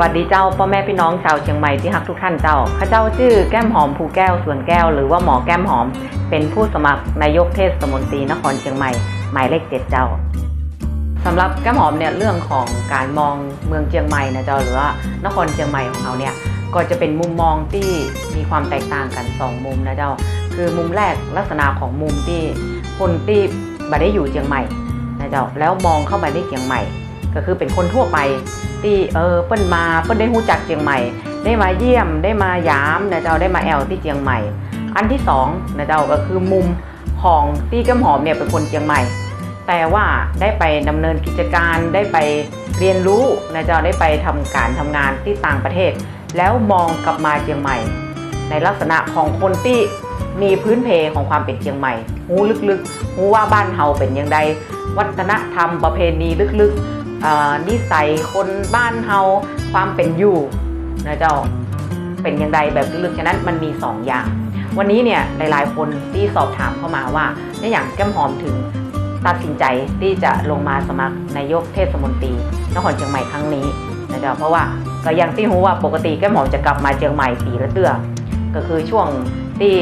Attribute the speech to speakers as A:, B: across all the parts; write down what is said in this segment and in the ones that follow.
A: วัสดีเจ้าพ่อแม่พี่น้องชาวเชียงใหม่ที่ฮักทุกท่านเจ้าข้าเจ้าชื่อแก้มหอมภูแก้วสวนแก้ว หรือว่าหมอแก้มหอม เป็นผู้สมัครนายกเทศมนตรีนครเชียงใหม่ หมายเลขเจ็ดเจ้าสำหรับแก้มหอมเนี่ยเรื่องของการมองเมืองเชียงใหม่นะเจ้าหรือว่านครเชียงใหม่ของเราเนี่ยก็จะเป็นมุมมองที่มีความแตกต่างกันสองมุมนะเจ้า คือมุมแรกลักษณะของมุมที่คนที่บ่ได้อยู่เชียงใหม่นะเจ้าแล้วมองเข้ามาที่เชียงใหม่ ก็คือเป็นคนทั่วไปที่เออเปิ้นมาเปิ้นได้ฮู้จักเชียงใหม่ ได้มาเยี่ยมได้มายามนะเจ้าได้มาแอลที่เชียงใหม่ อันที่สองนะเจ้าก็คือมุมของที่แก้มหอมเนี่ยเป็นคนเชียงใหม่ แต่ว่าได้ไปดำเนินกิจการได้ไปเรียนรู้นะเจ้าได้ไปทำการทำงานที่ต่างประเทศ แล้วมองกลับมาเชียงใหม่ ในลักษณะของคนที่มีพื้นเพของความเป็นเชียงใหม่หูลึกๆหูว่าบ้านเฮาเป็นอย่างใดวัฒนธรรมประเพณีลึกๆ นิสัยคนบ้านเฮาความเป็นอยู่นะเจ้าเป็นอย่างไรแบบลึกๆฉะนั้นมันมี2ออย่าง วันนี้เนี่ยหลายๆ คนที่สอบถามเข้ามาว่าในอย่างแก้มหอมถึงตัดสินใจที่จะลงมาสมัครนายกเทศมนตรีนครเชียงใหม่ครั้งนี้นะเจ้าเพราะว่าก็อยังที่รู้ว่าปกติแก้มหอมจะกลับมาเชียงใหม่ปีละเตื้อก็คือช่วงที่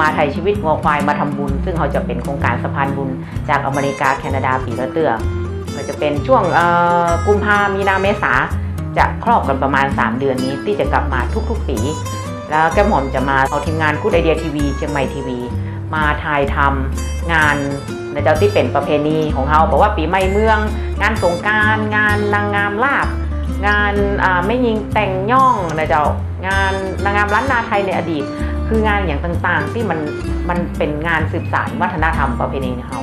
A: มาไทยชีวิตงัวควายมาทำบุญ ซึ่งเขาจะเป็นโครงการสะพานบุญจากอเมริกาแคนาดาปีละเตื้อก เป็นช่วงกุมภามีนาเมษาจะครอบกันประมาณ 3 เดือนนี้ที่จะกลับมาทุกๆปี แล้วแก้มหอมจะมาเอาทีมงานกูดไอเดียทีวีเชียงใหม่ทีวี มาถ่ายทำงานในเจ้าที่เป็นประเพณีของเขาบอกว่าปีใหม่เมือง งานสงการงานนางงามลาบ งานาไม่ยิงแต่งย่องนะเจ้างานนางงามล้านนาไทยในอดีต คืองานอย่างต่างๆ ที่มันมันเป็นงานสืบสานวัฒนธรรมประเพณีของเขา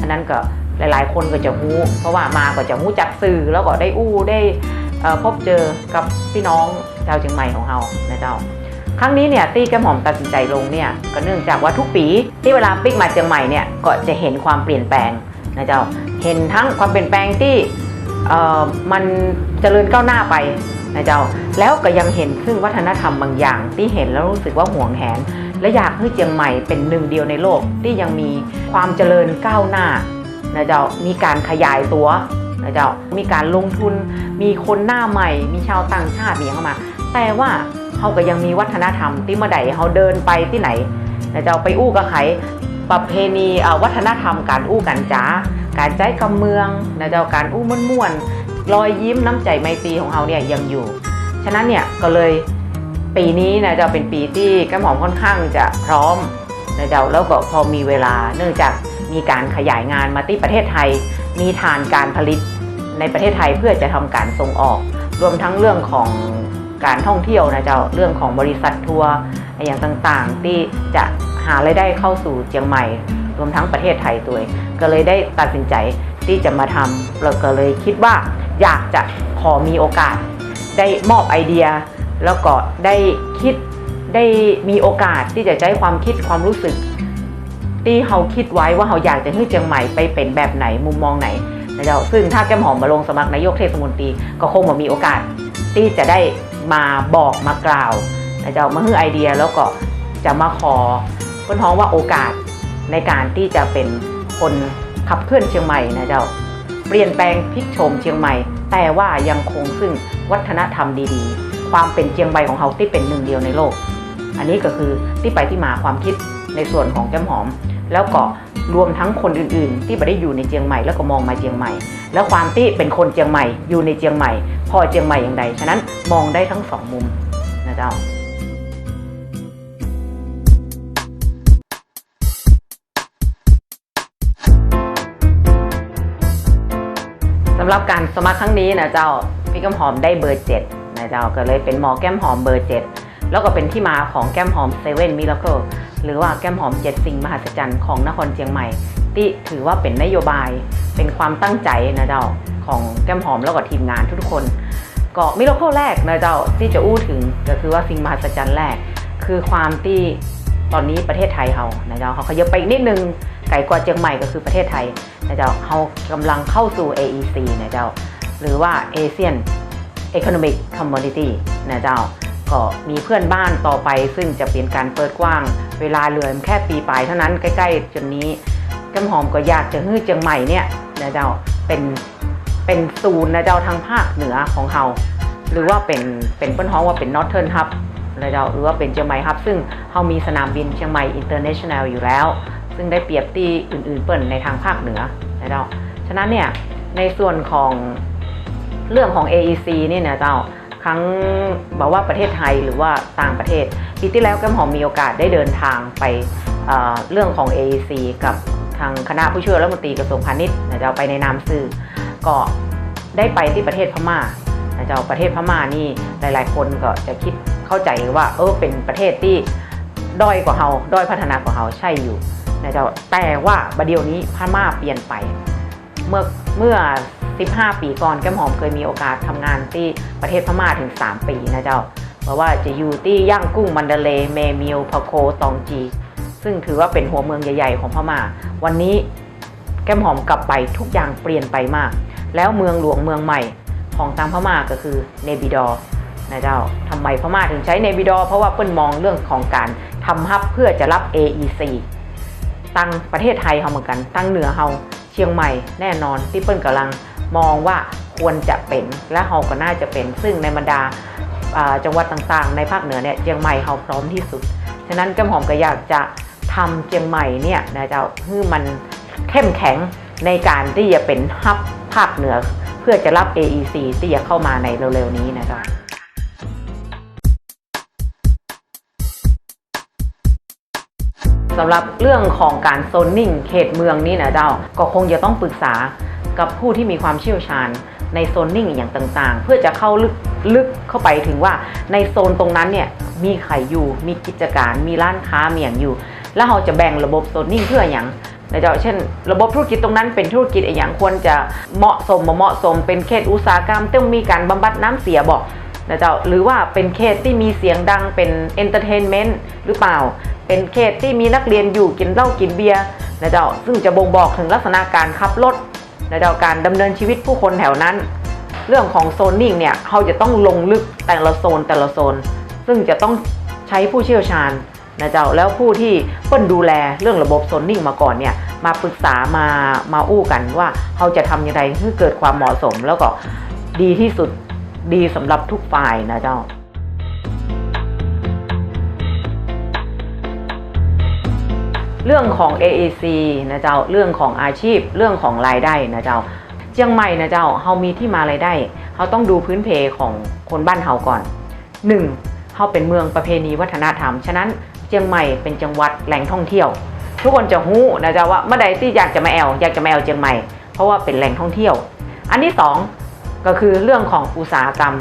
A: อันนั้นก็ หลายๆ คนก็จะรู้เพราะว่ามาก็จะรู้จักสื่อแล้วก็ได้อู้ได้พบเจอกับพี่น้องชาวเชียงใหม่ของเรานะเจ้า ครั้งนี้เนี่ยตี้แก้มหอมตัดสินใจลงเนี่ยก็เนื่องจากว่าทุกปีที่เวลาปิ๊กมาเชียงใหม่เนี่ยก็จะเห็นความเปลี่ยนแปลงนะเจ้าเห็นทั้งความเปลี่ยนแปลงที่มันเจริญก้าวหน้าไปนะเจ้าแล้วก็ยังเห็นซึ่งวัฒนธรรมบางอย่าง ที่เห็นแล้วรู้สึกว่าห่วงแหน และอยากให้เชียงใหม่เป็นหนึ่งเดียวในโลกที่ยังมีความเจริญก้าวหน้า นะเจ้ามีการขยายตัวนะเจ้ามีการลงทุน มีคนหน้าใหม่ มีชาวต่างชาติมีเข้ามา แต่ว่าเขาก็ยังมีวัฒนธรรมที่เมื่อใดเขาเดินไปที่ไหนนะเจ้าไปอู้กับใครประเพณีวัฒนธรรมการอู้กันจ้าการใจกำเมืองนะเจ้าการอู้ม่วนๆรอยยิ้มน้ำใจไมตรีของเขาเนี่ยยังอยู่ ฉะนั้นเนี่ยก็เลยปีนี้นะเจ้าเป็นปีที่แก้มหอมค่อนข้างจะพร้อมนะเจ้าแล้วก็พอมีเวลาเนื่องจาก มีการขยายงานมาที่ประเทศไทย มีฐานการผลิตในประเทศไทยเพื่อจะทำการส่งออก รวมทั้งเรื่องของการท่องเที่ยวนะเจ้าเรื่องของบริษัททัวร์อย่างต่างๆ ที่จะหารายได้เข้าสู่เชียงใหม่ รวมทั้งประเทศไทยตัวเองก็เลยได้ตัดสินใจที่จะมาทำเราก็เลยคิดว่าอยากจะขอมีโอกาส ได้มอบไอเดีย แล้วก็ได้คิดได้มีโอกาสที่จะใช้ความคิดความรู้สึก ที่เขาคิดไว้ว่าเขาอยากจะให้เชียงใหม่ไปเป็นแบบไหนมุมมองไหนนะเจ้าซึ่งถ้าแก้มหอมมาลงสมัครนายกเทศมนตรีก็คงมามีโอกาส ที่จะได้มาบอกมากล่าวนะเจ้ามาให้ไอเดียแล้วก็จะมาขอคนท้องว่าโอกาสในการที่จะเป็นคนขับเคลื่อนเชียงใหม่นะเจ้าเปลี่ยนแปลงพลิกโฉมเชียงใหม่ แต่ว่ายังคงซึ่งวัฒนธรรมดีๆ ความเป็นเชียงใหม่ของเขาที่เป็นหนึ่งเดียวในโลก อันนี้ก็คือที่ไปที่มาความคิด ในส่วนของแก้มหอม แล้วก็รวมทั้งคนอื่นๆ ที่ไม่ได้อยู่ในเชียงใหม่แล้วก็มองมาเชียงใหม่ แล้วความที่เป็นคนเชียงใหม่อยู่ในเชียงใหม่ พอเชียงใหม่อย่างใดฉะนั้นมองได้ทั้งสองมุมนะเจ้าสำหรับการสมัครครั้งนี้นะเจ้าพี่แก้มหอมได้เบอร์เจ็ดนะเจ้าก็เลยเป็นหมอแก้มหอมเบอร์เจ็ดแล้วก็เป็นที่มาของแก้มหอมเซเว่นมิราเคิล หรือว่าแก้มหอมเจ็ดสิ่งมหัศจรรย์ของนครเชียงใหม่ ที่ถือว่าเป็นนโยบาย เป็นความตั้งใจนะเจ้าของแก้มหอมแล้วก็ทีมงานทุกคน ก็มิราเคิลแรกนะเจ้าที่จะอู้ถึงก็คือว่าสิ่งมหัศจรรย์แรก คือความที่ตอนนี้ประเทศไทยเรานะเจ้าเขาขยับไปอีกนิดนึงไกลกว่าเชียงใหม่ก็คือประเทศไทยนะเจ้าเขากำลังเข้าสู่ AEC นะเจ้าหรือว่า ASEAN Economic Community นะเจ้า ก็มีเพื่อนบ้านต่อไป ซึ่งจะเป็นการเปิดกว้าง เวลาเหลือแค่ปีปลายเท่านั้นใกล้ๆจนนี้กำหอมก็อยากจะฮื้อเจียงใหม่เนี่ยนะเจ้าเป็นเป็นศูนย์นะเจ้าทางภาคเหนือของเราหรือว่าเป็นเป็นเปิ้นฮ้องว่าเป็น Northern Hub นะเจ้าหรือว่าเป็นเชียงใหม่ฮับ ซึ่งเขามีสนามบินเชียงใหม่ International อยู่แล้ว ซึ่งได้เปรียบที่อื่น ๆ เปิ้นในทางภาคเหนือนะเจ้าฉะนั้นเนี่ยในส่วนของเรื่องของ AEC นี่นะเจ้า ครั้งบอกว่าประเทศไทยหรือว่าต่างประเทศ ปีที่แล้วแก้มหอมมีโอกาสได้เดินทางไปเเรื่องของ AEC กับทางคณะผู้ช่วยรัฐมนตรีกระทรวงพาณิชย์นะเจ้าไปในนามสื่อก็ได้ไปที่ประเทศพม่านะเจ้าประเทศพม่านี่หลาย ๆ คนก็จะคิดเข้าใจว่าเออเป็นประเทศที่ด้อยกว่าเราด้อยพัฒนากว่าเราใช่อยู่นะเจ้าแต่ว่าบัดเดียวนี้พม่าเปลี่ยนไป เมื่อเมื่อ 15 ปีก่อนแก้มหอมเคยมีโอกาสทำงานที่ประเทศพม่าถึง 3 ปีนะเจ้า เพราะว่าจะอยู่ที่ย่างกุ้งมันเดเลเมมิลพะโคตองจี ซึ่งถือว่าเป็นหัวเมืองใหญ่ ๆ ของพม่า วันนี้แก้มหอมกลับไปทุกอย่างเปลี่ยนไปมาก แล้วเมืองหลวงเมืองใหม่ของทางพม่าก็คือเนบิดอร์นะเจ้าทำไมพม่าถึงใช้เนบิดอร์เพราะว่าเปิ้นมองเรื่องของการทำฮับเพื่อจะรับ AEC ตั้งประเทศไทยเฮาเหมือนกัน ตั้งเหนือเฮาเชียงใหม่แน่นอนที่เปิ้นกำลัง มองว่าควรจะเป็นและเฮาก็น่าจะเป็น ซึ่งในบรรดาจังหวัดต่างๆ ในภาคเหนือเนี่ยเชียงใหม่เฮาพร้อมที่สุด ฉะนั้นก้มหอมก็อยากจะทำเชียงใหม่เนี่ยนะเจ้าให้มันเข้มแข็งในการที่จะเป็นฮับภาคเหนือ เพื่อจะรับ AEC ที่จะเข้ามาในเร็วๆนี้นะจ้าสำหรับเรื่องของการโซนนิ่งเขตเมืองนี่นะเจ้าก็คงจะต้องปรึกษา กับผู้ที่มีความเชี่ยวชาญในโซนนิ่งอย่างต่างๆ เพื่อจะเข้าลึกลึกเข้าไปถึงว่าในโซนตรงนั้นเนี่ยมีใครอยู่ มีกิจการ มีร้านค้ามีอย่างอยู่ แล้วเราจะแบ่งระบบโซนนิ่งเพื่ออย่างนะเจ้าเช่น ระบบธุรกิจตรงนั้นเป็นธุรกิจอย่างควรจะเหมาะสมเหมาะสม เป็นเขตอุตสาหกรรมต้องมีการบำบัดน้ำเสียบอกนะเจ้าหรือว่าเป็นเขตที่มีเสียงดังเป็นเอนเตอร์เทนเมนต์หรือเปล่า เป็นเขตที่มีนักเรียนอยู่กินเหล้ากินเบียร์นะเจ้าซึ่งจะบ่งบอกถึงลักษณะการขับรถ นะเจ้าการดำเนินชีวิตผู้คนแถวนั้น เรื่องของโซนนิ่งเนี่ยเขาจะต้องลงลึกแต่ละโซนแต่ละโซน ซึ่งจะต้องใช้ผู้เชี่ยวชาญนะเจ้าแล้วผู้ที่เปิ้นดูแลเรื่องระบบโซนนิ่งมาก่อนเนี่ยมาปรึกษามามาอู้กันว่าเขาจะทำยังไงให้เกิดความเหมาะสม แล้วก็ดีที่สุดดีสำหรับทุกฝ่ายนะเจ้า เรื่องของ AAC นะเจ้า เรื่องของอาชีพ เรื่องของรายได้นะเจ้าเชียงใหม่นะเจ้าเฮามีที่มารายได้เขาต้องดูพื้นเพของคนบ้านเฮาก่อน 1. เฮาเป็นเมืองประเพณีวัฒนธรรม ฉะนั้นเชียงใหม่เป็นจังหวัดแหล่งท่องเที่ยว ทุกคนจะฮู้นะเจ้าว่าเมื่อใดที่อยากจะมาแอลอยากจะมาแอลเชียงใหม่ เพราะว่าเป็นแหล่งท่องเที่ยว อันที่สองก็คือเรื่องของอุตสาหกรรม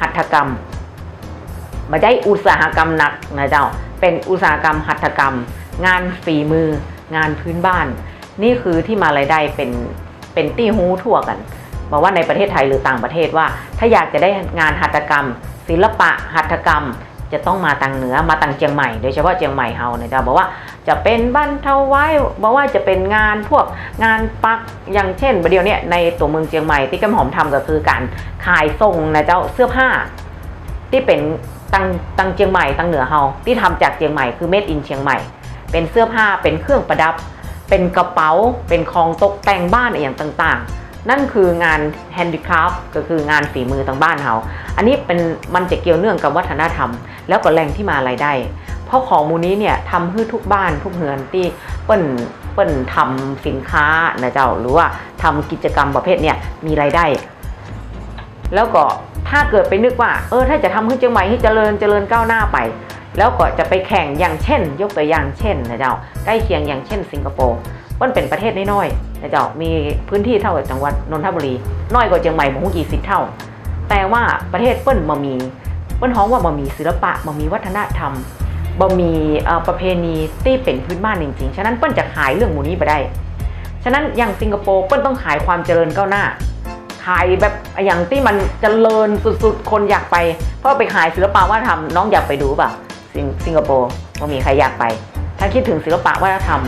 A: หัตถกรรมม่ใช่อุตสาหกรรมหนักนะเจ้า เป็นอุตสาหกรรมหัตถกรรม งานฝีมือ งานพื้นบ้าน นี่คือที่มารายได้เป็นเป็นตี้ฮู้ทั่วกันบอกว่าในประเทศไทยหรือต่างประเทศว่า ถ้าอยากจะได้งานหัตถกรรม ศิลปะหัตถกรรม จะต้องมาตังเหนือมาตังเชียงใหม่โดยเฉพาะเชียงใหม่เฮานะเจ้าบอกว่าจะเป็นบ้านเทาไว้บอกว่าจะเป็นงานพวกงานปักอย่างเช่นประเดี๋ยวเนี้ในตัวเมืองเชียงใหม่ที่กำหอมทำก็คือการขายส่งนะเจ้าเสื้อผ้า ที่เป็นตังตังเชียงใหม่ตังเหนือเฮาที่ทำจากเชียงใหม่คือเม็ดอินเชียงใหม่ เป็นเสื้อผ้าเป็นเครื่องประดับ เป็นกระเป๋า เป็นของตกแต่งบ้านอย่างต่างๆ นั่นคืองานแฮนดิคราฟก็คืองานฝีมือทางบ้านเฮาอันนี้เป็นมันจะเกี่ยวเนื่องกับวัฒนธรรม แล้วก็แหล่งที่มารายได้ เพราะของมูนี้เนี่ยทำให้ทุกบ้านทุกเฮือนที่เปิ้นเปิ้นทำสินค้านะเจ้าหรือว่าทำกิจกรรมประเภทเนี่ยมีรายได้ แล้วก็ถ้าเกิดไปนึกว่า เออ ถ้าจะทำให้เชียงใหม่ให้เจริญเจริญก้าวหน้าไป แล้วก็จะไปแข่งอย่างเช่น ยกตัวอย่างเช่นนะเจ้าใกล้เคียงอย่างเช่น สิงคโปร์มันเป็นประเทศน้อยๆนะเจ้ามีพื้นที่เท่ากับจังหวัดนนทบุรี น้อยกว่าเชียงใหม่บ่ฮู้กี่สิบเท่า แต่ว่าประเทศเปิ้นมามีเปิ้นฮ้องว่ามามีศิลปะมามีวัฒนธรรมบ่มีประเพณีที่เป็นพื้นบ้านจริงๆ ฉะนั้นเปิ้นจะขายเรื่องหมูนี้ไปได้ ฉะนั้นอย่างสิงคโปร์เปิ้นต้องขายความเจริญก้าวหน้า ขายแบบอย่างที่มันเจริญสุดๆ คนอยากไป เพราะไปขายศิลปะวัฒนธรรมน้องอยากไปดูป่ะ สิงคโปร์ไม่มีใครอยากไป ถ้าคิดถึงศิลปะวัฒนธรรม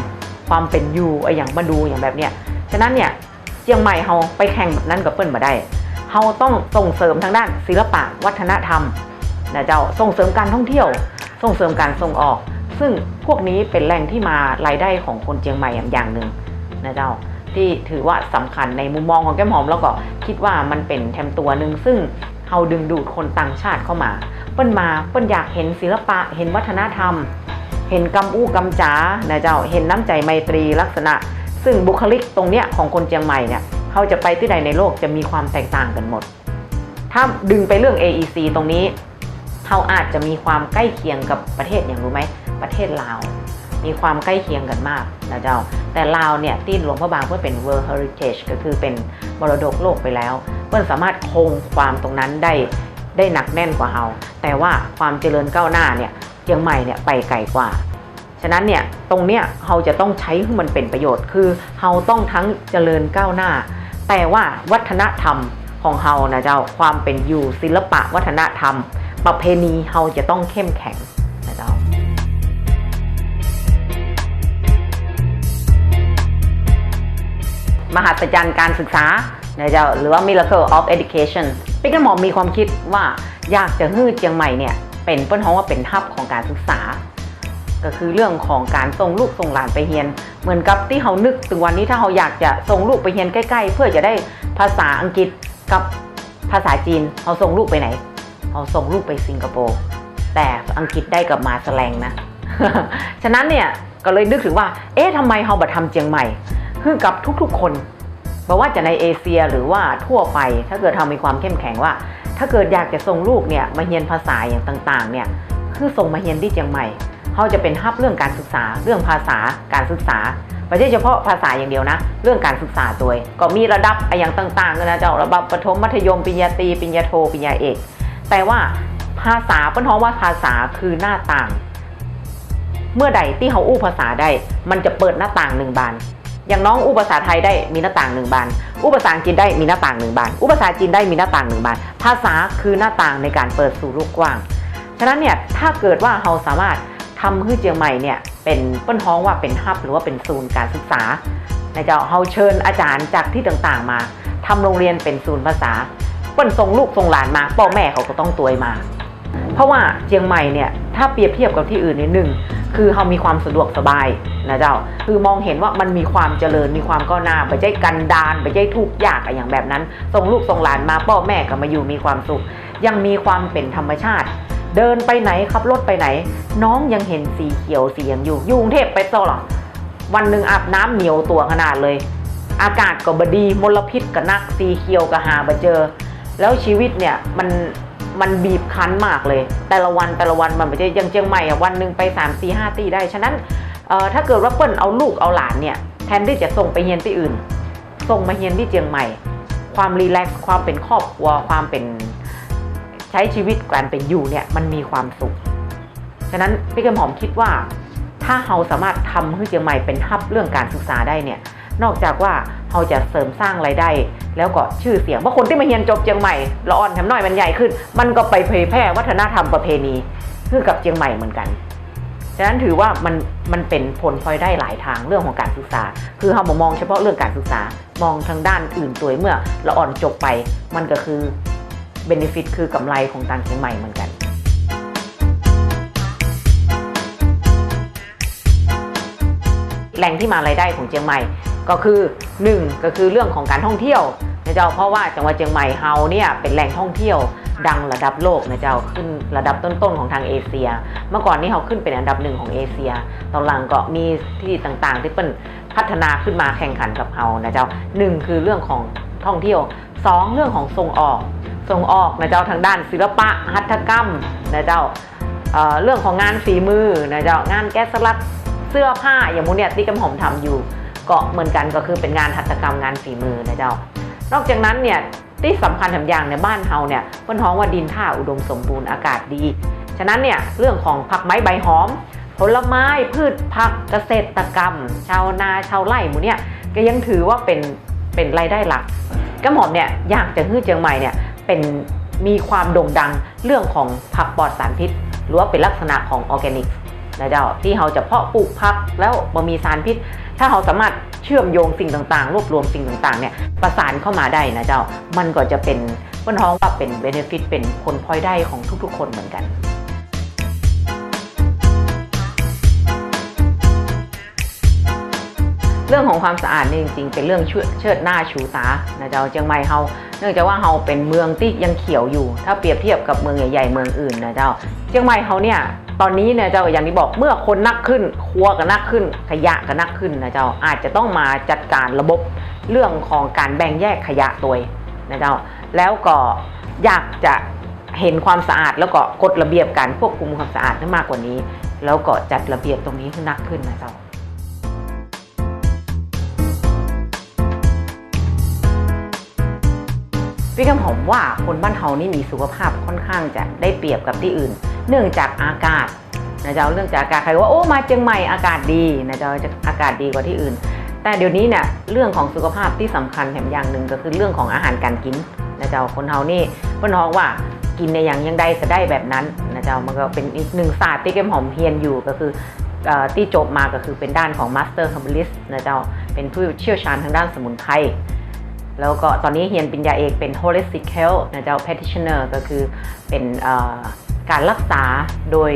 A: ความเป็นอยู่ไออย่างมาดูอย่างแบบเนี้ยฉะนั้นเนี่ยเชียงใหม่เฮาไปแข่งแบบนั้นกับเปิ้ลมาได้เฮาต้องส่งเสริมทางด้านศิลปะวัฒนธรรมนะเจ้าส่งเสริมการท่องเที่ยว ส่งเสริมการส่งออก ซึ่งพวกนี้เป็นแหล่งที่มารายได้ของคนเชียงใหม่อย่างหนึ่งนะเจ้าที่ถือว่าสำคัญในมุมมองของแก้มหอมแล้วก็คิดว่ามันเป็นแทมตัวหนึ่งซึ่ง เฮาดึงดูดคนต่างชาติเข้ามา เปิ้นมาเปิ้นอยากเห็นศิลปะเห็นวัฒนธรรม เห็นกำอู้กำจ๋านะเจ้าเห็นน้ำใจไมตรีลักษณะ ซึ่งบุคลิกตรงเนี้ยของคนเชียงใหม่เนี่ยเขาจะไปที่ใดในโลกจะมีความแตกต่างกันหมด ถ้าดึงไปเรื่อง AEC ตรงนี้เขาอาจจะมีความใกล้เคียงกับประเทศอย่างรู้ไหมประเทศลาว มีความใกล้เคียงกันมากนะเจ้าแต่ลาวเนี่ยที่หลวงพระบางเพื่อเป็น World Heritage ก็คือเป็นมรดกโลกไปแล้ว เพื่อนสามารถคงความตรงนั้นได้ได้หนักแน่นกว่าเราแต่ว่าความเจริญก้าวหน้าเนี่ยเชียงใหม่เนี่ยไปไกลกว่า ฉะนั้นเนี่ยตรงเนี้ยเราจะต้องใช้ให้มันเป็นประโยชน์ คือเราต้องทั้งเจริญก้าวหน้า แต่ว่าวัฒนธรรมของเรานะเจ้าความเป็นอยู่ศิลปะวัฒนธรรม ประเพณีเราจะต้องเข้มแข็งนะเจ้ามหัศจรรย์การศึกษา นะเจ้าหรือว่า miracle of education พี่กันหมอมีความคิดว่าอยากจะฮื้อเจียงใหม่เนี่ยเป็นเปิ้นฮ้องว่าเป็นฮับของการศึกษา ก็คือเรื่องของการส่งลูกส่งหลานไปเรียน เหมือนกับที่เขานึกถึงวันนี้ถ้าเขาอยากจะส่งลูกไปเรียนใกล้ ๆ เพื่อจะได้ภาษาอังกฤษกับภาษาจีนเขาส่งลูกไปไหนเขาส่งลูกไปสิงคโปร์แต่อังกฤษได้กับมาแสลงนะฉะนั้นเนี่ยก็เลยนึกถึงว่า เอ๊ะทำไมเขาบัทำเจียงใหม่คือกับทุกๆคน บอกว่าจะในเอเชียหรือว่าทั่วไป ถ้าเกิดเรามีความเข้มแข็งว่า ถ้าเกิดอยากจะส่งลูกเนี่ยมาเรียนภาษาอย่างต่างๆเนี่ยคือส่งมาเรียนที่เจียงใหม่เขาจะเป็นฮับเรื่องการศึกษา เรื่องภาษาการศึกษาไม่ใช่เฉพาะภาษาอย่างเดียวนะ เรื่องการศึกษาตัวก็มีระดับอะไรอย่างต่างๆนะเจ้าระดับประถมมัธยมปริญญาตรีปริญญาโทปริญญาเอกแต่ว่าภาษาเปิ้นท้องว่าภาษาคือหน้าต่าง เมื่อใดที่เขาอู้ภาษาได้ มันจะเปิดหน้าต่างหนึ่งบาน อย่างน้องอู้ภาษาไทยได้มีหน้าต่างหนึ่งบานอู้ภาษาอังกฤษได้มีหน้าต่างหนึ่งบานอู้ภาษาจีนได้มีหน้าต่างหนึ่งบาน ภาษาคือหน้าต่างในการเปิดสู่โลกกว้าง ฉะนั้นเนี่ยถ้าเกิดว่าเราสามารถทำให้เจียงใหม่เนี่ยเป็นเปิ้นฮ้องว่าเป็นฮับหรือว่าเป็นศูนย์การศึกษาในเจ้าเราเชิญอาจารย์จากที่ต่างๆมาทำโรงเรียนเป็นศูนย์ภาษาเปิ้นส่งลูกส่งหลานมาพ่อแม่เขาก็ต้องตัวยมา เพราะว่าเชียงใหม่เนี่ยถ้าเปรียบเทียบกับที่อื่นนิดนึงคือเขามีความสะดวกสบาย นะเจ้า คือมองเห็นว่ามันมีความเจริญมีความก้าวหน้าไม่ใช่กันดานไม่ใช่ทุกข์ยากอะไรอย่างแบบนั้นส่งลูกส่งหลานมาพ่อแม่ก็มาอยู่มีความสุข ยังมีความเป็นธรรมชาติ เดินไปไหนขับรถไปไหน น้องยังเห็นสีเขียวสีอย่างอยู่ยุงเทพไปโซหรอวันหนึ่งอาบน้ำเหนียวตัวขนาดเลย อากาศก็บดีมลพิษก็นักสีเขียวก็หามาเจอ แล้วชีวิตเนี่ยมันมันบีบคั้นมากเลย แต่ละวันแต่ละวันมันไม่ใช่อยังเชียงใหม่อะวันหนึ่งไป3 4 5ตีได้ ฉะนั้น ถ้าเกิดว่าเปิ้ลเอาลูกเอาหลานเนี่ยแทนที่จะส่งไปเรียนที่อื่น ส่งมาเรียนที่เชียงใหม่ ความรีแลกซ์ความเป็นครอบครัวความเป็นใช้ชีวิตการเป็นอยู่เนี่ยมันมีความสุข ฉะนั้นพี่กำหอมคิดว่าถ้าเราสามารถทำให้เชียงใหม่เป็นฮับเรื่องการศึกษาได้เนี่ยนอกจากว่าเราจะเสริมสร้างรายได้ แล้วก็ชื่อเสียงเพราะคนที่มาเรียนจบเชียงใหม่ละอ่อนแถมน้อยมันใหญ่ขึ้น มันก็ไปเผยแพร่วัฒนธรรมประเพณีคือกับเชียงใหม่เหมือนกัน ฉะนั้นถือว่ามันมันเป็นผลพลอยได้หลายทางเรื่องของการศึกษา คือเรามามองเฉพาะเรื่องการศึกษามองทางด้านอื่นตัวเมื่อละอ่อนจบไป มันก็คือเบนฟิตคือกำไรของทางเชียงใหม่เหมือนกันแหล่งที่มารายได้ของเชียงใหม่ก็คือ 1 ก็คือเรื่องของการท่องเที่ยว นะเจ้าเพราะว่าจังหวัดเชียงใหม่เฮาเนี่ยเป็นแหล่งท่องเที่ยวดังระดับโลกนะเจ้าขึ้นระดับต้นๆของทางเอเชีย เมื่อก่อนนี้เขาขึ้นเป็นอันดับหนึ่งของเอเชีย ตอนหลังก็มีที่ต่างๆ ที่เป็นพัฒนาขึ้นมาแข่งขันกับเฮานะเจ้าหนึ่งคือเรื่องของท่องเที่ยวสองเรื่องของส่งออก ส่งออกนะเจ้าทางด้านศิลปะหัตถกรรมนะเจ้าเเรื่องของงานฝีมือนะเจ้างานแกะสลักเสื้อผ้าอย่างมูเนี่ยที่กำหอมทำอยู่ก็เหมือนกันก็คือเป็นงานหัตถกรรมงานฝีมือนะเจ้า นอกจากนั้นเนี่ยที่สำคัญทำอย่างในบ้านเฮาเนี่ยเพิ่นท้องว่าดินท่าอุดมสมบูรณ์อากาศดี ฉะนั้นเนี่ยเรื่องของผักไม้ใบหอม ผลไม้พืชผักเกษตรกรรม ชาวนาชาวไร่หมูเนี่ยก็ยังถือว่าเป็นเป็นรายได้หลักกำหม่อมเนี่ยอยากจะฮื้อเจียงใหม่เนี่ยเป็นมีความโด่งดังเรื่องของผักปลอดสารพิษ หรือว่าเป็นลักษณะของออร์แกนิกนะเจ้าที่เราจะเพาะปลูกผักแล้วบ่มีสารพิษ ถ้าเราสามารถ เชื่อมโยงสิ่งต่างๆ รวบรวมสิ่งต่างๆเนี่ยประสานเข้ามาได้นะเจ้า มันก็จะเป็นพ้นท้องว่าเป็นเบนฟิตเป็นผลพลอยได้ของทุกๆ คนเหมือนกันเรื่องของความสะอาดนี่จริงๆ เป็นเรื่องเชิดเชิดหน้าชูตานะเจ้าเชียงใหม่เฮาเนื่องจากว่าเฮาเป็นเมืองที่ยังเขียวอยู่ ถ้าเปรียบเทียบกับเมืองใหญ่ๆเมืองอื่นนะเจ้าเชียงใหม่เฮาเนี่ย ตอนนี้เนี่ยเจ้าอย่างที่บอกเมื่อคนนักขึ้น ครัวก็นักขึ้น ขยะก็นักขึ้นนะเจ้าอาจจะต้องมาจัดการระบบเรื่องของการแบ่งแยกขยะตัวนะเจ้าแล้วก็อยากจะเห็นความสะอาดแล้วก็กฎระเบียบการควบคุมความสะอาดให้มากกว่านี้ แล้วก็จัดระเบียบตรงนี้ให้นักขึ้นนะเจ้าพี่กำผมว่าคนบ้านเฮานี่มีสุขภาพค่อนข้างจะได้เปรียบกับที่อื่น เนื่องจากอากาศนะเจ้าเรื่องจากอากาศใครว่าโอ้มาเชียงใหม่อากาศดีนะเจ้าจะอากาศดีกว่าที่อื่น แต่เดี๋ยวนี้เนี่ยเรื่องของสุขภาพที่สำคัญแถมอย่างหนึ่งก็คือเรื่องของอาหารการกินนะเจ้าคนเฮานี่เพิ่นฮอกว่ากินในอย่างยังได้ก็ได้แบบนั้นนะเจ้ามันก็เป็นอีกหนึ่งศาสตร์ที่แกมหอมเฮียนอยู่ก็คือที่จบมาก็คือเป็นด้านของ Master Herbalist นะเจ้าเป็นผู้เชี่ยวชาญทางด้านสมุนไพรแล้วก็ตอนนี้เรียนปริญญาเอกเป็น holistic health นะเจ้า practitioner ก็คือเป็น การรักษาโดย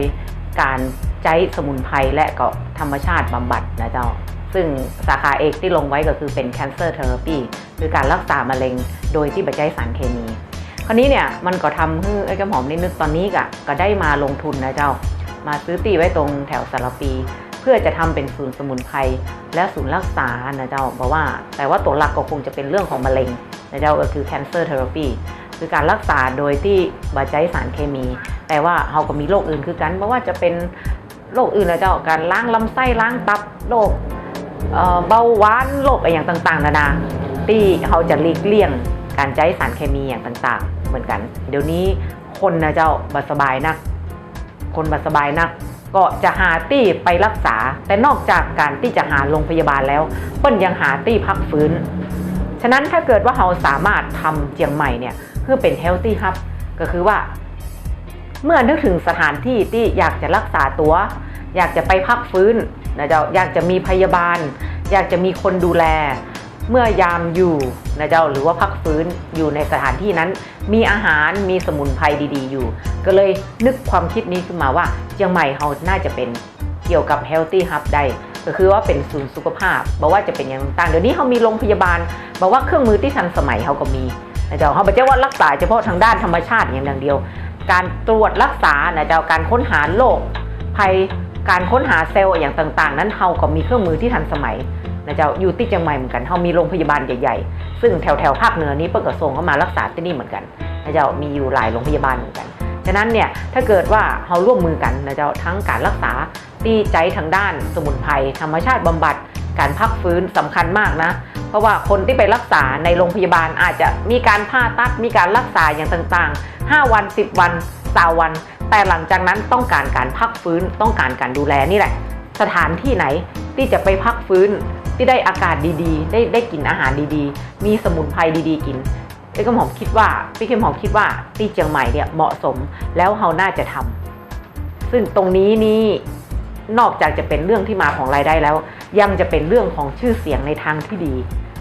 A: การใช้สมุนไพรและก็ธรรมชาติบำบัดนะเจ้า ซึ่งสาขาเอกที่ลงไว้ก็คือเป็น cancer therapy คือการรักษามะเร็งโดยที่ไม่ใช้สารเคมี คราวนี้เนี่ยมันก็ทำให้ไอ้กระหม่อมนี่นึกตอนนี้ก็ก็ได้มาลงทุนนะเจ้า มาซื้อตีไว้ตรงแถวสารปีเพื่อจะทำเป็นศูนย์สมุนไพรและศูนย์รักษานะเจ้าเพราะว่า แต่ว่าตัวหลักก็คงจะเป็นเรื่องของมะเร็งนะเจ้าก็คือ cancer therapy คือการรักษาโดยที่บาใช้สารเคมี แต่ว่าเราก็มีโรคอื่นคือกันไม่ว่าจะเป็นโรคอื่นนะเจ้าการล้างลำไส้ล้างตับโรคเบาหวานโรคอะไรอย่างต่าง ๆ นานาที่เขาจะหลีกเลี่ยงการใช้สารเคมีอย่างต่าง ๆ เหมือนกัน เดี๋ยวนี้คนนะเจ้าบัสบายนัก คนบัสบายนัก ก็จะหาตี้ไปรักษา แต่นอกจากการที่จะหาโรงพยาบาลแล้วเปิ้นยังหาตี้พักฟื้น ฉะนั้นถ้าเกิดว่าเราสามารถทำเจียงใหม่เนี่ยเพื่อเป็น healthy hub ก็คือว่า เมื่อนึกถึงสถานที่ที่อยากจะรักษาตัว อยากจะไปพักฟื้นนะเจ้าอยากจะมีพยาบาล อยากจะมีคนดูแล เมื่อยามอยู่นะเจ้าหรือว่าพักฟื้นอยู่ในสถานที่นั้น มีอาหารมีสมุนไพรดี ๆ อยู่ ก็เลยนึกความคิดนี้ขึ้นมาว่าเชียงใหม่เราน่าจะเป็นเกี่ยวกับ healthy hub ได้ก็คือว่าเป็นศูนย์สุขภาพบอกว่าจะเป็นอย่างต่างเดี๋ยวนี้เขามีโรงพยาบาลบอกว่าเครื่องมือที่ทันสมัยเขาก็มีนะเจ้าเขาไม่ใช่ว่ารักษาเฉพาะทางด้านธรรมชาติอย่างเดียว การตรวจรักษานะเจ้าการค้นหาโรคภัยการค้นหาเซลล์อย่างต่าง ๆ นั้นเขาก็มีเครื่องมือที่ทันสมัยนะเจ้าอยู่ที่เชียงใหม่เหมือนกันเขามีโรงพยาบาลใหญ่ๆ ซึ่งแถวแถวๆภาคเหนือนี้เปิดกระทรวงเข้ามารักษาที่นี่เหมือนกันนะเจ้ามีอยู่หลายโรงพยาบาลเหมือนกันฉะนั้นเนี่ยถ้าเกิดว่าเราร่วมมือกันนะเจ้าทั้งการรักษาที่ใจทางด้านสมุนไพรธรรมชาติบำบัดการพักฟื้นสำคัญมากนะ เพราะว่าคนที่ไปรักษาในโรงพยาบาลอาจจะมีการผ่าตัดมีการรักษาอย่างต่างๆ 5 วัน 10 วัน20วัน แต่หลังจากนั้นต้องการการพักฟื้นต้องการการดูแลนี่แหละ สถานที่ไหนที่จะไปพักฟื้นที่ได้อากาศดีๆ ได้ได้กินอาหารดีๆ มีสมุนไพรดีๆ กินพี่กำหอมคิดว่าพี่เข้มหอมคิดว่าที่เชียงใหม่เนี่ยเหมาะสมแล้วเราน่าจะทำซึ่งตรงนี้นี่นอกจากจะเป็นเรื่องที่มาของรายได้แล้ว ยังจะเป็นเรื่องของชื่อเสียงในทางที่ดี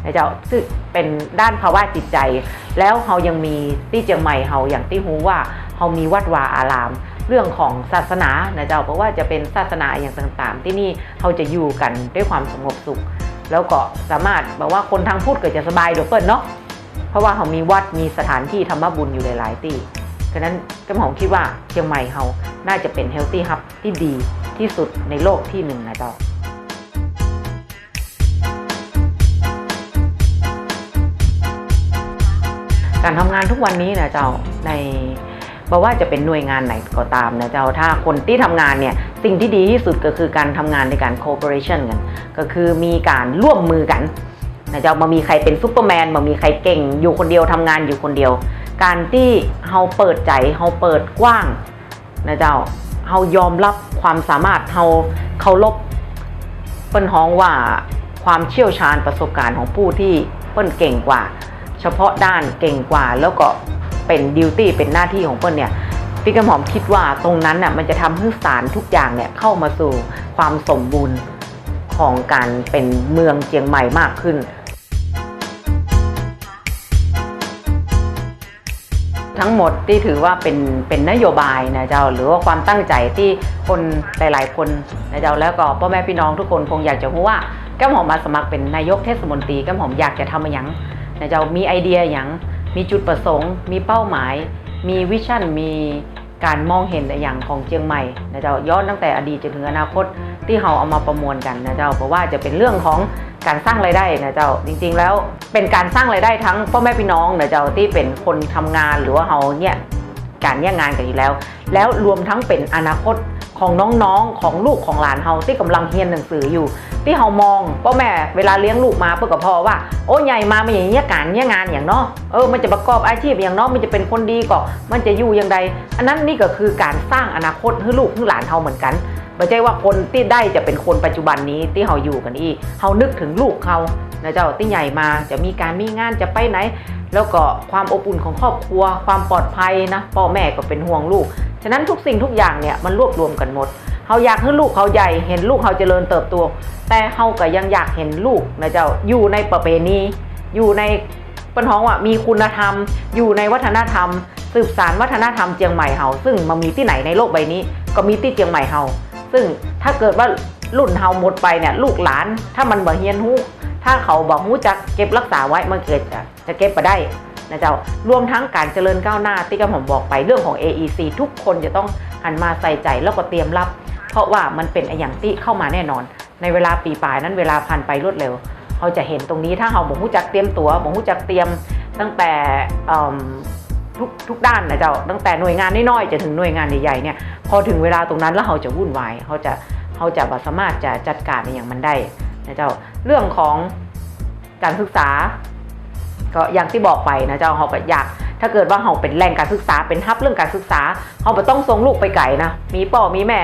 A: นะเจ้าซึ่งเป็นด้านภาวะจิตใจ แล้วเรายังมีที่เชียงใหม่เราอย่างที่ฮู้ว่าเรามีวัดวาอาราม เรื่องของศาสนานะเจ้าเพราะว่าจะเป็นศาสนาอย่างต่างๆ ที่นี่เขาจะอยู่กันด้วยความสงบสุข แล้วก็สามารถบอกว่าคนทางพูดเกิดจะสบายเดี๋ยวเปิดเนาะเพราะว่าเขามีวัดมีสถานที่ธรรมบุญอยู่หลายๆที่ฉะนั้นก็ผมคิดว่าเชียงใหม่เขาน่าจะเป็นเฮลตี้ฮับที่ดีที่สุดในโลกที่หนึ่งนะเจ้า การทำงานทุกวันนี้นะเจ้าในบอกว่าจะเป็นหน่วยงานไหนก็ตามนะเจ้าถ้าคนที่ทำงานเนี่ยสิ่งที่ดีที่สุดก็คือการทำงานในการ cooperation กัน ก็คือมีการร่วมมือกันนะเจ้ามามีใครเป็นซูเปอร์แมนมามีใครเก่ง อยู่คนเดียวทำงานอยู่คนเดียว การที่เฮาเปิดใจเฮาเปิดกว้างนะเจ้าเฮายอมรับความสามารถเฮาเคารพเปิ้นฮ้องว่าความเชี่ยวชาญประสบการณ์ของผู้ที่เปิ้นเก่งกว่า เฉพาะด้านเก่งกว่า แล้วก็เป็นดิวตี้เป็นหน้าที่ของเปิ้ลเนี่ยพี่กำหอมคิดว่าตรงนั้นน่ะมันจะทำให้สารทุกอย่างเนี่ยเข้ามาสู่ความสมบูรณ์ของการเป็นเมืองเจียงใหม่มากขึ้น ทั้งหมดที่ถือว่าเป็นเป็นนโยบายนะเจ้าหรือว่าความตั้งใจที่คนหลาย ๆ คนนะเจ้าแล้วก็พ่อแม่พี่น้องทุกคนคงอยากจะรู้ว่าแก้มหอมมาสมัครเป็นนายกเทศมนตรีแก้มหอมอยากจะทำอะไรยัง นะเจ้ามีไอเดียอย่างมีจุดประสงค์ มีเป้าหมาย มีวิชั่นมีการมองเห็นอย่างของเชียงใหม่นะเจ้าย้อนตั้งแต่อดีตจนถึงอนาคตที่เราเอามาประมวลกันนะเจ้าเพราะว่าจะเป็นเรื่องของการสร้างรายได้นะเจ้าจริง ๆ แล้วเป็นการสร้างรายได้ทั้งพ่อแม่พี่น้องนะเจ้าที่เป็นคนทำงานหรือว่าเราเนี่ยการเนี่ยงานกันอยู่แล้ว แล้วรวมทั้งเป็นอนาคต ของน้องๆ ของลูกของหลานเฮาที่กำลังเรียนหนังสืออยู่ ที่เฮามองพ่อแม่เวลาเลี้ยงลูกมาเพื่อกับพ่อว่า โอ้ใหญ่มามันอย่างเงี้ยการเงี้ยงานอย่างเนาะเออมันจะประกอบอาชีพอย่างเนาะมันจะเป็นคนดีก็มันจะอยู่อย่างใดอันนั้นนี่ก็คือการสร้างอนาคตให้ลูกให้หลานเฮาเหมือนกัน ไม่ใช่ว่าคนที่ได้จะเป็นคนปัจจุบันนี้ที่เฮาอยู่กันอีเฮานึกถึงลูกเขานะเจ้าที่ใหญ่มาจะมีการมีงานจะไปไหน แล้วก็ความอบอุ่นของครอบครัว ความปลอดภัยนะพ่อแม่ก็เป็นห่วงลูก ฉะนั้นทุกสิ่งทุกอย่างเนี่ยมันรวบรวมกันหมดเขาอยากให้ลูกเขาใหญ่เห็นลูกเขาเจริญเติบโตแต่เขาก็ยังอยากเห็นลูกนะเจ้าอยู่ในประเพณีอยู่ในปัญหาว่ามีคุณธรรม อยู่ในวัฒนธรรม สืบสารวัฒนธรรมเจียงใหม่เฮาซึ่งมันมีที่ไหนในโลกใบนี้ ก็มีที่เจียงใหม่เฮา ซึ่งถ้าเกิดว่ารุ่นเฮาหมดไปเนี่ยลูกหลาน ถ้ามันบ่เฮียนฮู้ถ้าเขาบอกฮู้จักเก็บรักษาไว้มันเกิดจะจะเก็บไปได้นะเจ้ารวมทั้งการเจริญก้าวหน้าที่กำผมบอกไปเรื่องของ AEC ทุกคนจะต้องหันมาใส่ใจแล้วก็เตรียมรับ เพราะว่ามันเป็นอย่างที่เข้ามาแน่นอน ในเวลาปีปลายนั้นเวลาผ่านไปรวดเร็วเขาจะเห็นตรงนี้ถ้าเราบอกหู้จักเตรียมตัวบอกหู้จักเตรียมตั้งแต่ ทุกทุกด้านนะเจ้าตั้งแต่หน่วยงานน้อยๆจะถึงหน่วยงานใหญ่ๆเนี่ยพอถึงเวลาตรงนั้นแล้วเขาจะวุ่นวายเขาจะเขาจะบสามารถจะจัดการในอย่างมันได้นะเจ้าเรื่องของการศึกษา ก็อย่างที่บอกไปนะเจ้าเขาก็อยากถ้าเกิดว่าเขาเป็นแหล่งการศึกษาเป็นฮับเรื่องการศึกษาเขาไม่ต้องส่งลูกไปไกลนะมีพ่อมีแม่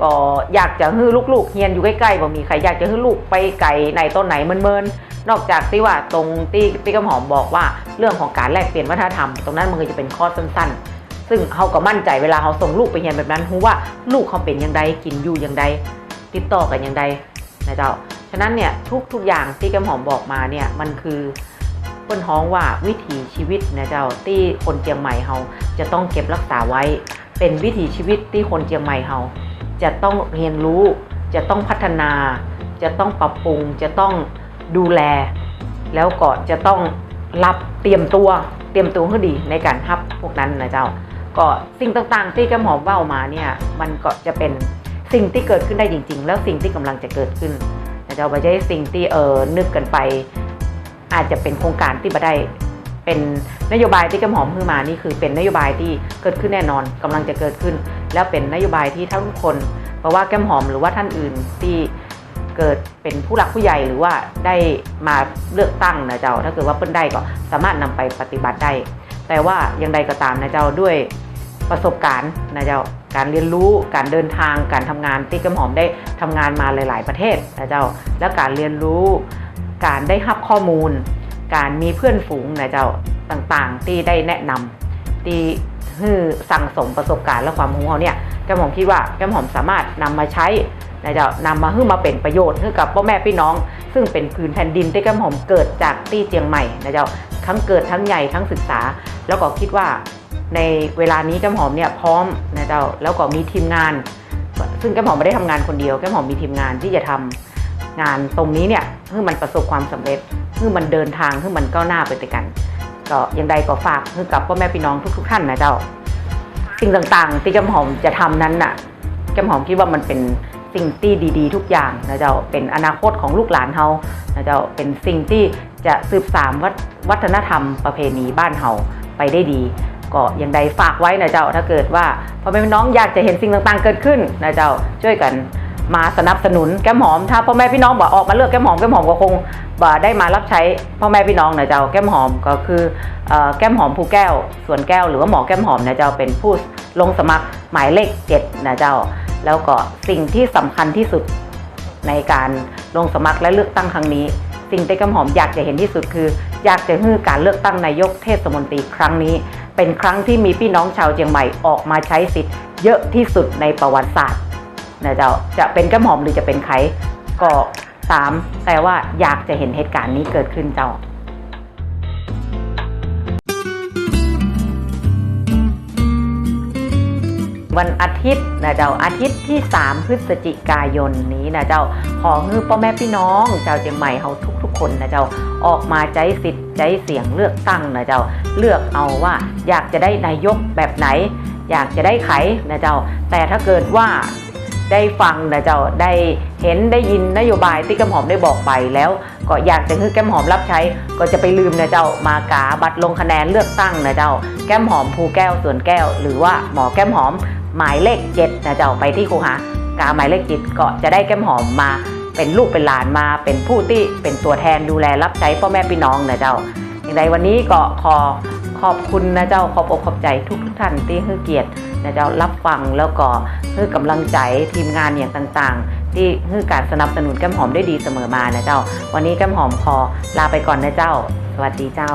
A: ก็อยากจะให้ลูกๆเฮียนอยู่ใกล้ๆบ่มีใครอยากจะให้ลูกไปไกลในต้นไหนเมินๆ นอกจากที่ว่าตรงที่พี่กำหอมบอกว่าเรื่องของการแลกเปลี่ยนวัฒนธรรม ตรงนั้นมันก็จะเป็นข้อสั้นๆ ซึ่งเขาก็มั่นใจเวลาเขาส่งลูกไปเรียนแบบนั้นรู้ว่าลูกเขาเป็นอย่างใดกินอยู่อย่างใดติดต่อกันอย่างใดนะเจ้าฉะนั้นเนี่ยทุกทุกๆอย่างที่กำหอมบอกมาเนี่ยมันคือเปิ้นฮ้องว่าวิถีชีวิตนะเจ้าที่คนเจียงใหม่เฮาจะต้องเก็บรักษาไว้ เป็นวิถีชีวิตที่คนเจียงใหม่เฮาจะต้องเรียนรู้ จะต้องพัฒนา จะต้องปรับปรุงจะต้อง ดูแล แล้วก็จะต้องรับเตรียมตัวเตรียมตัวให้ดีในการรับพวกนั้นนะเจ้า ก็สิ่งต่างๆ ที่กำหอมเว้ามาเนี่ยมันก็จะเป็นสิ่งที่เกิดขึ้นได้จริง ๆ แล้วสิ่งที่กำลังจะเกิดขึ้นนะเจ้าไม่ใช่สิ่งที่เออนึกกันไป อาจจะเป็นโครงการที่มาได้เป็นนโยบายที่กำหอมขึ้นมานี่คือเป็นนโยบายที่เกิดขึ้นแน่นอนกำลังจะเกิดขึ้น แล้วเป็นนโยบายที่ทุกคน เพราะว่าแก้มหอมหรือว่าท่านอื่นที่ เกิดเป็นผู้หลักผู้ใหญ่หรือว่าได้มาเลือกตั้งนะเจ้า ถ้าเกิดว่าเปิ้นได้ก็สามารถนำไปปฏิบัติได้ แต่ว่าอย่างใดก็ตามนะเจ้าด้วยประสบการณ์นะเจ้าการเรียนรู้การเดินทางการทำงานที่ก้มหอมได้ทำงานมาหลาย ๆ ประเทศนะเจ้า แล้วการเรียนรู้ การได้รับข้อมูล การมีเพื่อนฝูงนะเจ้าต่างๆ ที่ได้แนะนำที่ฮือสั่งสมประสบการณ์และความรู้เขาเนี่ยแก้มหอมคิดว่าแก้มหอมสามารถนำมาใช้ นะเจ้านำมาให้มาเป็นประโยชน์ให้กับพ่อแม่พี่น้อง ซึ่งเป็นพื้นแผ่นดินที่แก้มหอมเกิดจากที่เจียงใหม่นะเจ้าทั้งเกิดทั้งใหญ่ทั้งศึกษา แล้วก็คิดว่าในเวลานี้แก้มหอมเนี่ยพร้อมนะเจ้าแล้วก็มีทีมงาน ซึ่งแก้มหอมไม่ได้ทำงานคนเดียวแก้มหอมมีทีมงานที่จะทำงานตรงนี้เนี่ยให้มันประสบความสำเร็จให้มันเดินทางให้มันก้าวหน้าไปด้วยกัน ก็ยังใดก็ฝากให้กับพ่อแม่พี่น้องทุก ๆ ท่านนะเจ้า สิ่งต่างๆ ที่แก้มหอมจะทำนั้นน่ะแก้มหอมคิดว่ามันเป็น สิ่งที่ดีๆ ทุกอย่างนะเจ้าเป็นอนาคตของลูกหลานเฮานะเจ้าเป็นสิ่งที่จะสืบสานวัฒวัฒนธรรมประเพณีบ้านเฮาไปได้ดี ก็ยังใดฝากไว้นะเจ้าถ้าเกิดว่าพ่อแม่พี่น้องอยากจะเห็นสิ่งต่างๆ เกิดขึ้นนะเจ้าช่วยกันมาสนับสนุนแก้มหอม ถ้าพ่อแม่พี่น้องบอกออกมาเลือกแก้มหอมแก้มหอมก็คงบ่ได้มารับใช้พ่อแม่พี่น้องนะเจ้าแก้มหอมก็คืออแก้มหอมภูแก้วส่วนแก้วหรือว่าหมอแก้มหอมนะเจ้าเป็นผู้ลงสมัครหมายเลขเจ็ดนะเจ้า แล้วก็สิ่งที่สำคัญที่สุดในการลงสมัครและเลือกตั้งครั้งนี้ สิ่งที่ก้มหอมอยากจะเห็นที่สุดคือ อยากจะให้การเลือกตั้งนายกเทศมนตรีครั้งนี้ เป็นครั้งที่มีพี่น้องชาวเชียงใหม่ออกมาใช้สิทธิ์เยอะที่สุดในประวัติศาสตร์นะเจ้าจะเป็นก้มหอมหรือจะเป็นใครก็ตามแต่ว่าอยากจะเห็นเหตุการณ์นี้เกิดขึ้นเจ้า วันอาทิตย์นะเจ้าอาทิตย์ที่ 3 พฤศจิกายนนี้นะเจ้าขอให้พ่อแม่พี่น้องชาวเชียงใหม่เขาทุกๆคนนะเจ้าออกมาใจสิทธิ์ใจเสียงเลือกตั้งนะเจ้าเลือกเอาว่าอยากจะได้นายกแบบไหน อยากจะได้ไขนะเจ้า แต่ถ้าเกิดว่าได้ฟังนะเจ้าได้เห็นได้ยินนโยบายที่แก้มหอมได้บอกไปแล้ว ก็อยากจะให้แก้มหอมรับใช้ ก็จะไปลืมนะเจ้ามากาบัตรลงคะแนนเลือกตั้งนะเจ้า แก้มหอมภูแก้วส่วนแก้ว หรือว่าหมอแก้มหอม หมายเลขเจ็ดนะเจ้าไปที่ครูหากาหมายเลขเจ็ดก็จะได้แก้มหอมมา เป็นลูกเป็นหลานมา เป็นผู้ที่เป็นตัวแทนดูแลรับใช้พ่อแม่พี่น้องนะเจ้าอย่างไรวันนี้ก็ขอขอบคุณนะเจ้าขอบอกขอบใจทุกท่านที่ให้เกียรตินะเจ้ารับฟังแล้วก็ให้กำลังใจทีมงานอย่างต่างๆ ที่ให้การสนับสนุนแก้มหอมได้ดีเสมอมานะเจ้า วันนี้แก้มหอมขอลาไปก่อนนะเจ้า สวัสดีเจ้า